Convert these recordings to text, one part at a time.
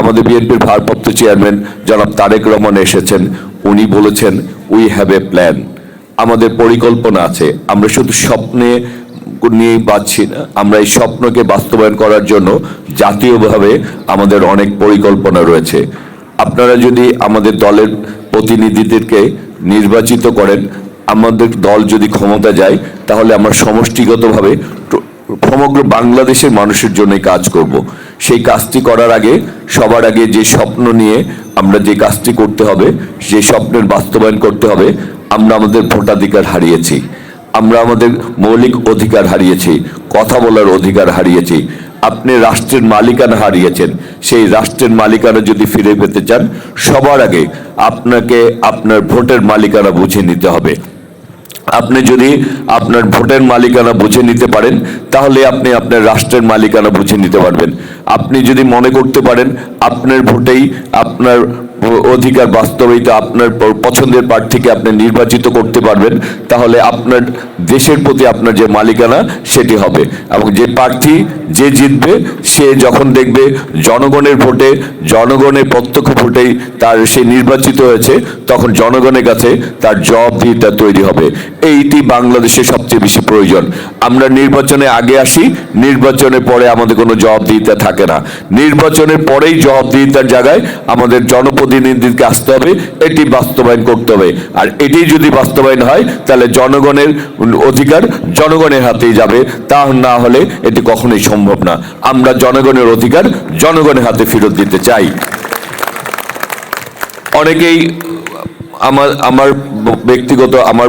আমাদের বিএনপির ভারপ্রাপ্ত চেয়ারম্যান জনাব তারেক রহমান এসেছেন। উনি বলেছেন উই হ্যাভ এ প্ল্যান আমাদের পরিকল্পনা আছে। আমরা শুধু স্বপ্নে নিয়েই পাচ্ছি না, আমরা এই স্বপ্নকে বাস্তবায়ন করার জন্য জাতীয়ভাবে আমাদের অনেক পরিকল্পনা রয়েছে। আপনারা যদি আমাদের দলের প্রতিনিধিদেরকে নির্বাচিত করেন, আমাদের দল যদি ক্ষমতা যায়, তাহলে আমরা সমষ্টিগতভাবে সমগ্র বাংলাদেশের মানুষের জন্য কাজ করব। সেই কাজটি করার আগে, সবার আগে যে স্বপ্ন নিয়ে আমরা যে কাজটি করতে হবে, যে স্বপ্নের বাস্তবায়ন করতে হবে, আমরা আমাদের ভোটাধিকার হারিয়েছি। আমরা আমাদের মৌলিক অধিকার হারিয়েছি, কথা বলার অধিকার হারিয়েছি। আপনি রাষ্ট্রের মালিকানা হারিয়েছেন, সেই রাষ্ট্রের মালিকানা যদি ফিরে পেতে চান, সবার আগে আপনাকে আপনার ভোটের মালিকানা বুঝে নিতে হবে। আপনি যদি আপনার ভোটের মালিকানা বুঝে নিতে পারেন, তাহলে আপনি আপনার রাষ্ট্রের মালিকানা বুঝে নিতে পারবেন। আপনি যদি মনে করতে পারেন, আপনার ভোটেই আপনার অধিকার বাস্তবায়িত আপনার পছন্দের প্রার্থীকে আপনি নির্বাচিত করতে পারবেন, তাহলে আপনার দেশের প্রতি আপনার যে মালিকানা সেটি হবে। এবং যে প্রার্থী যে জিতবে, সে যখন দেখবে জনগণের ভোটে, জনগণের প্রত্যক্ষ ভোটেই তার সে নির্বাচিত হয়েছে, তখন জনগণের কাছে তার জবাবদিহিতা তৈরি হবে। এইটি বাংলাদেশের সবচেয়ে বেশি প্রয়োজন। আমরা নির্বাচনে আগে আসি, নির্বাচনের পরে আমাদের কোনো জবাবদিহিতা থাকে না। নির্বাচনের পরেই জবাবদিহিতার জায়গায় আমাদের জনপ্রতিনিধিকে আসতে হবে, এটি বাস্তবায়ন করতে হবে। আর এটি যদি বাস্তবায়ন হয়, তাহলে জনগণের অধিকার জনগণের হাতেই যাবে। তা না হলে এটি কখনোই সম্ভব না। আমরা জনগণের অধিকার জনগণের হাতে ফেরত দিতে চাই। অনেকেই আমার আমার ব্যক্তিগত, আমার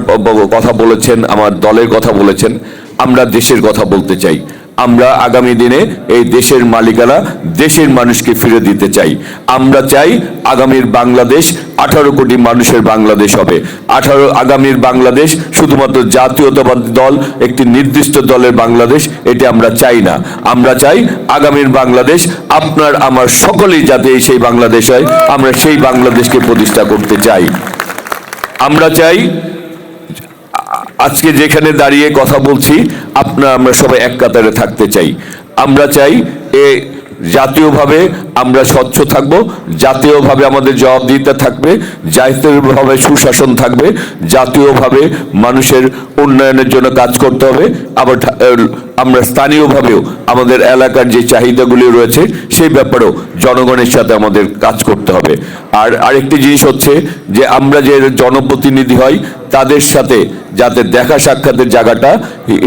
কথা বলেছেন, আমার দলের কথা বলেছেন। আমরা দেশের কথা বলতে চাই। আমরা আগামী দিনে এই দেশের মালিকানা দেশের মানুষকে ফিরে দিতে চাই। আমরা চাই আগামীর বাংলাদেশ আঠারো কোটি মানুষের বাংলাদেশ হবে। আঠারো আগামীর বাংলাদেশ শুধুমাত্র জাতীয়তাবাদী দল, একটি নির্দিষ্ট দলের বাংলাদেশ, এটি আমরা চাই না। আমরা চাই আগামীর বাংলাদেশ আপনার, আমার সকলেই যাতে সেই বাংলাদেশ হয়, আমরা সেই বাংলাদেশকে প্রতিষ্ঠা করতে চাই। আমরা চাই আজকে যেখানে দাঁড়িয়ে কথা বলছি, আপনার আমরা সবাই এক কাতারে থাকতে চাই। আমরা চাই এ জাতীয়ভাবে আমরা স্বচ্ছ থাকব, জাতীয়ভাবে আমাদের জবাবদিহিতা থাকবে, জাতীয়ভাবে সুশাসন থাকবে, জাতীয়ভাবে মানুষের উন্নয়নের জন্য কাজ করতে হবে। আবার আমরা স্থানীয়ভাবেও আমাদের এলাকার যে চাহিদাগুলি রয়েছে, সেই ব্যাপারেও জনগণের সাথে আমাদের কাজ করতে হবে। আর আরেকটি জিনিস হচ্ছে যে আমরা যে জনপ্রতিনিধি হই তাদের সাথে যাতে দেখা সাক্ষাতের জায়গাটা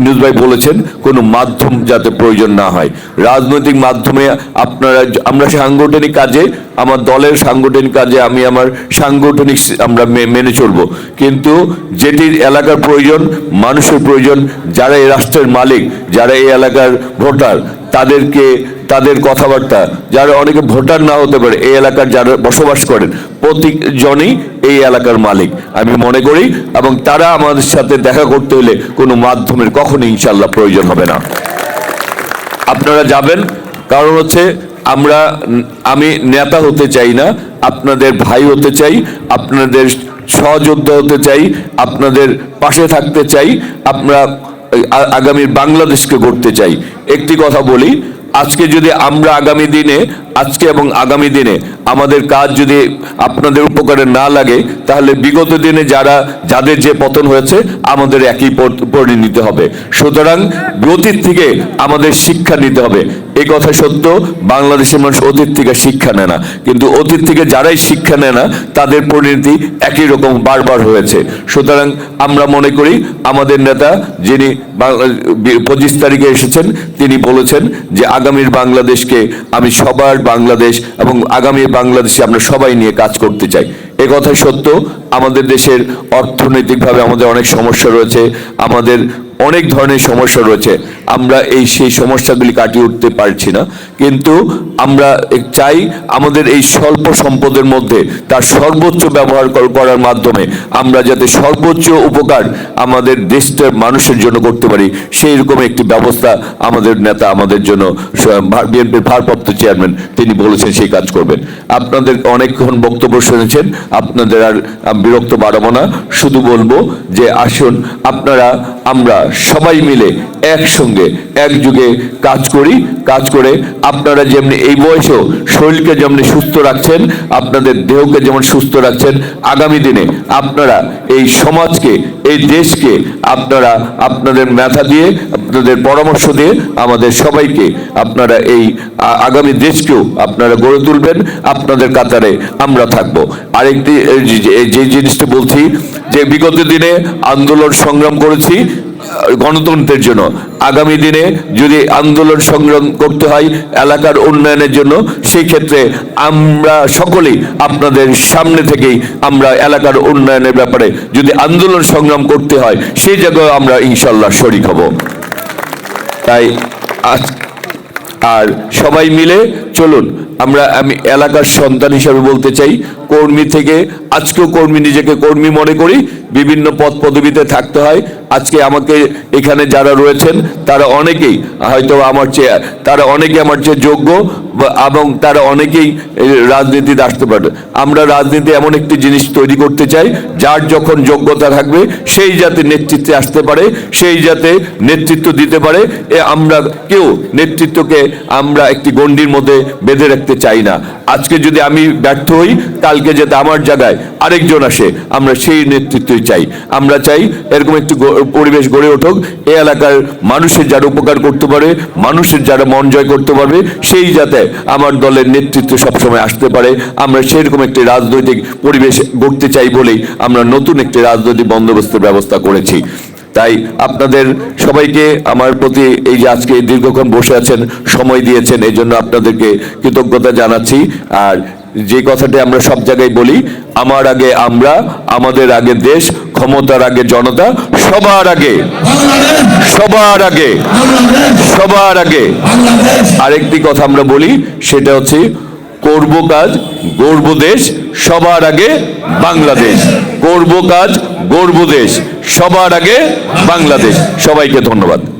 ইনুজ ভাই বলেছেন, কোনো মাধ্যম যাতে প্রয়োজন না হয়। রাজনৈতিক মাধ্যমে আপনারা আমরা সাংগঠনিক কাজে, আমার দলের সাংগঠনিক কাজে আমি আমার সাংগঠনিক আমরা মেনে চলবো। কিন্তু যেটির এলাকার প্রয়োজন, মানুষের প্রয়োজন, যারা এই রাষ্ট্রের মালিক, যারা এই এলাকার ভোটার, তাদেরকে, তাদের কথাবার্তা, যারা অনেকে ভোটার না হতে পারে, এই এলাকার যারা বসবাস করেন প্রতিজনই এই এলাকার মালিক। আমি মনে করি, এবং তারা আমাদের সাথে দেখা করতে হলে কোনো মাধ্যমের কখনোই ইনশাল্লাহ প্রয়োজন হবে না। আপনারা যাবেন, কারণ হচ্ছে আমরা, আমি নেতা হতে চাই না, আপনাদের ভাই হতে চাই, আপনাদের সহযোদ্ধা হতে চাই, আপনাদের পাশে থাকতে চাই, আমরা আ- আগামীর বাংলাদেশকে গড়তে চাই। একটি কথা বলি আজকে যদি আমরা আগামী দিনে, আজকে এবং আগামী দিনে আমাদের কাজ যদি আপনাদের উপকারে না লাগে, তাহলে বিগত দিনে যারা, যাদের যে পতন হয়েছে, আমাদের একই পর- পরিণতি হবে। সুতরাং অতীত থেকে আমাদের শিক্ষা নিতে হবে। এই কথা সত্য, বাংলাদেশের মানুষ অতীত থেকে শিক্ষা নেয় না। কিন্তু অতীত থেকে যারাই শিক্ষা নেয় না, তাদের পরিণতি একই রকম বারবার হয়েছে। সুতরাং আমরা মনে করি, আমাদের নেতা যিনি পঁচিশ তারিখে এসেছেন, তিনি বলেছেন যে আগামীর বাংলাদেশকে আমি সবার বাংলাদেশ এবং আগামীর বাংলাদেশে আমরা সবাই নিয়ে কাজ করতে চাই। এ কথাই সত্য। আমাদের দেশের অর্থনৈতিকভাবে আমাদের অনেক সমস্যা রয়েছে। আমাদের অনেক ধরনের সমস্যা রয়েছে। আমরা এই সেই সমস্যাগুলি কাটিয়ে উঠতে পারছি না। কিন্তু আমরা চাই আমাদের এই স্বল্প সম্পদের মধ্যে তার সর্বোচ্চ ব্যবহার কর- করার মাধ্যমে আমরা যাতে সর্বোচ্চ উপকার আমাদের দেশটার মানুষের জন্য করতে পারি। সেই রকম একটি ব্যবস্থা আমাদের নেতা আমাদের জন্য বিএনপির ভারপ্রাপ্ত চেয়ারম্যান তিনি বলেছেন সেই কাজ করবেন। আপনাদের অনেকক্ষণ বক্তব্য শুনেছেন। আপনাদের আর বিরক্ত বাড়াবো না। শুধু বলব যে আসুন, আপনারা, আমরা সবাই মিলে একসঙ্গে, একযুগে কাজ করি, কাজ করে আপনারা যেমনি এই বয়সেও শরীরকে যেমনি সুস্থ রাখছেন, আপনাদের দেহকে যেমন সুস্থ রাখছেন, আগামী দিনে আপনারা এই সমাজকে, এই দেশকে আপনারা আপনাদের মেধা দিয়ে, আপনাদের পরামর্শ দিয়ে আমাদের সবাইকে আপনারা এই আগামী দেশকেও আপনারা গড়ে তুলবেন। আপনাদের কাতারে আমরা থাকব। আরেকটি যে- যে জিনিসটা বলছি, যে বিগত দিনে আন্দোলন সংগ্রাম করেছি গণতন্ত্রের জন্য। আগামী দিনে যদি আন্দোলন সংগ্রাম করতে হয় এলাকার উন্নয়নের জন্য সেই ক্ষেত্রে আমরা সকলেই আপনাদের সামনে থেকেই আমরা এলাকার উন্নয়নের ব্যাপারে যদি আন্দোলন সংগ্রাম করতে হয় সেই জায়গায় আমরা ইনশাল্লাহ শরিক হব। তাই আর সবাই মিলে চলুন, আমরা আমি এলাকার সন্তান হিসাবে বলতে চাই কর্মী থেকে, আজকেও কর্মী নিজেকে কর্মী মনে করি, বিভিন্ন পদ পদবিতে থাকতে হয়। আজকে আমাকে এখানে যারা রয়েছেন, তারা অনেকেই হয়তো আমার চেয়ে, তারা অনেকে আমার চেয়ে যোগ্য এবং তারা অনেকেই রাজনীতিতে আসতে পারে আমরা রাজনীতি এমন একটি জিনিস তৈরি করতে চাই, যার যখন যোগ্যতা থাকবে, সেই যাতে নেতৃত্বে আসতে পারে, সেই যাতে নেতৃত্ব দিতে পারে। এ আমরা কেউ নেতৃত্বকে আমরা একটি গণ্ডির মধ্যে বেঁধে রাখতে চাই না। আজকে যদি আমি ব্যর্থ হই কালকে যাতে আমার জায়গায় আরেকজন আসে, আমরা সেই নেতৃত্বই চাই। আমরা চাই এরকম একটি পরিবেশ গড়ে উঠুক, এ এলাকার মানুষের যারা উপকার করতে পারে, মানুষের যারা মন জয় করতে পারবে, সেই যাতে আমার দলের নেতৃত্ব সবসময় আসতে পারে। আমরা সেরকম একটি রাজনৈতিক পরিবেশ গড়তে চাই বলেই আমরা নতুন একটি রাজনৈতিক বন্দোবস্তের ব্যবস্থা করেছি। তাই আপনাদের সবাইকে আমার প্রতি এই যে আজকে দীর্ঘক্ষণ বসে আছেন, সময় দিয়েছেন এই জন্য আপনাদেরকে কৃতজ্ঞতা জানাচ্ছি। আর যে কথাটি আমরা সব জায়গায় বলি, আমার আগে আমরা, আমাদের আগে দেশ, ক্ষমতার আগে জনতা, সবার আগে। সবার আগে। সবার আগে। আরেকটি কথা আমরা বলি, সেটা হচ্ছে করব কাজ, গর্ব দেশ, সবার আগে বাংলাদেশ। করব কাজ, গর্ব দেশ, সবার আগে বাংলাদেশ। সবাইকে ধন্যবাদ।